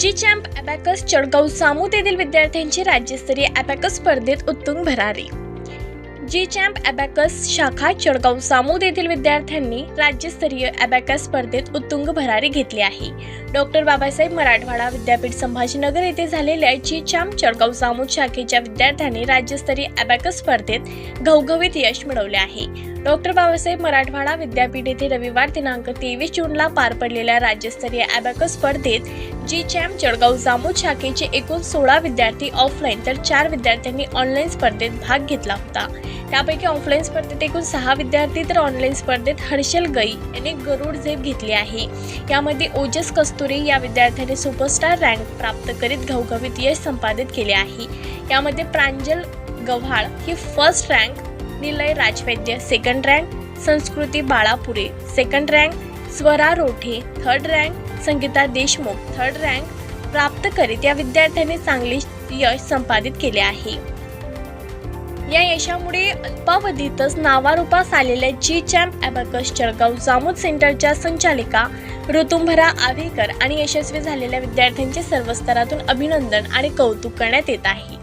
जी champ abacus चडगाव सामूत येथील विद्यार्थ्यांची राज्यस्तरीय अबॅकस स्पर्धेत उत्तुंग भरारी जी चॅम्प अबॅकस शाखा चडगाव सामूद येथील विद्यार्थ्यांनी राज्यस्तरीय अबॅकस स्पर्धेत उत्तुंग भरारी घेतली आहे डॉक्टर बाबासाहेब मराठवाडा विद्यापीठ संभाजीनगर येथे झालेल्या जी चॅम्प चडगाव सामूद शाखेच्या विद्यार्थ्यांनी राज्यस्तरीय अबॅकस स्पर्धेत घवघवीत यश मिळवले आहे. डॉक्टर बाबासाहेब मराठवाडा विद्यापीठ येथे रविवार दिनांक तेवीस जूनला पार पडलेल्या राज्यस्तरीय अबॅकस स्पर्धेत जी चॅम्प जळगाव जामोद शाखेचे एकूण सोळा विद्यार्थी ऑफलाईन तर चार विद्यार्थ्यांनी ऑनलाईन स्पर्धेत भाग घेतला होता. त्यापैकी ऑफलाईन स्पर्धेत एकूण सहा विद्यार्थी तर ऑनलाईन स्पर्धेत हर्षल गई यांनी गरुड झेप घेतली आहे. यामध्ये ओजस कस्तुरी या विद्यार्थ्याने सुपरस्टार रँक प्राप्त करीत घवघवीत यश संपादित केले आहे. यामध्ये प्रांजल गव्हाळ ही first rank Nilay Rajvaidya second rank Sanskruti Balapure second rank Swara Rothe third rank Sangita Deshmukh third rank प्राप्त करीत या विद्यार्थ्याने चांगले यश संपादित केले आहे. या यशामुळे अल्पावधीतच नावारूपास आलेल्या G champ abacus Jalgaon Jamod सेंटरच्या संचालिका ऋतुंभरा आवेकर आणि यशस्वी झालेल्या विद्यार्थ्यांचे सर्व स्तरातून अभिनंदन आणि कौतुक करण्यात येत आहे.